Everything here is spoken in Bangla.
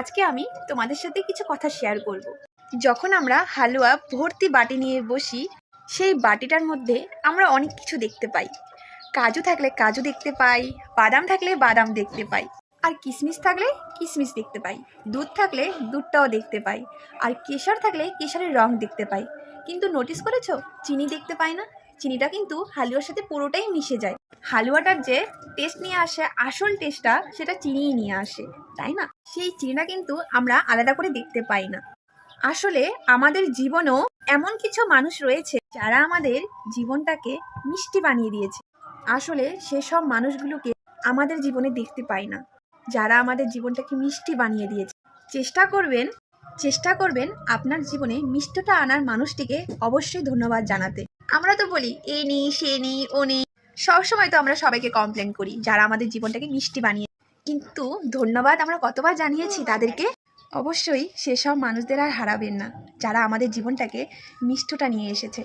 আজকে আমি তোমাদের সাথে কিছু কথা শেয়ার করব। যখন আমরা হালুয়া ভর্তি বাটি নিয়ে বসি, সেই বাটিটার মধ্যে আমরা অনেক কিছু দেখতে পাই। কাজু থাকলে কাজু দেখতে পাই, বাদাম থাকলে বাদাম দেখতে পাই। আর কিশমিশ থাকলে কিশমিশ দেখতে পাই, দুধ থাকলে দুধটাও দেখতে পাই। আর কেশর থাকলে কেশরের রং দেখতে পাই। কিন্তু নোটিস করেছ? চিনি দেখতে পাই না। চিনিটা কিন্তু হালুয়ার সাথে পুরোটাই মিশে যায়। হালুয়াটার যে টেস্ট নিয়ে আসে, আসল টেস্টটা সেটা চিনিই নিয়ে আসে, তাই না? সেই চিনিটা কিন্তু আমরা আলাদা করে দেখতে পাই না। আসলে আমাদের জীবনেও এমন কিছু মানুষ রয়েছে যারা আমাদের জীবনটাকে মিষ্টি বানিয়ে দিয়েছে। আসলে সেসব মানুষগুলোকে আমাদের জীবনে দেখতে পাই না। যারা আমাদের জীবনটাকে মিষ্টি বানিয়ে দিয়েছে। চেষ্টা করবেন চেষ্টা করবেন আপনার জীবনে মিষ্টটা আনার মানুষটিকে অবশ্যই ধন্যবাদ জানাতে। আমরা তো বলি, এ নেই, সে নেই, ও নেই। সবসময় তো আমরা সবাইকে কমপ্লেন করি, যারা আমাদের জীবনটাকে মিষ্টি বানিয়ে কিন্তু ধন্যবাদ আমরা কতবার জানিয়েছি তাদেরকে? অবশ্যই সেসব মানুষদের আর হারাবেন না, যারা আমাদের জীবনটাকে মিষ্টটা নিয়ে এসেছে।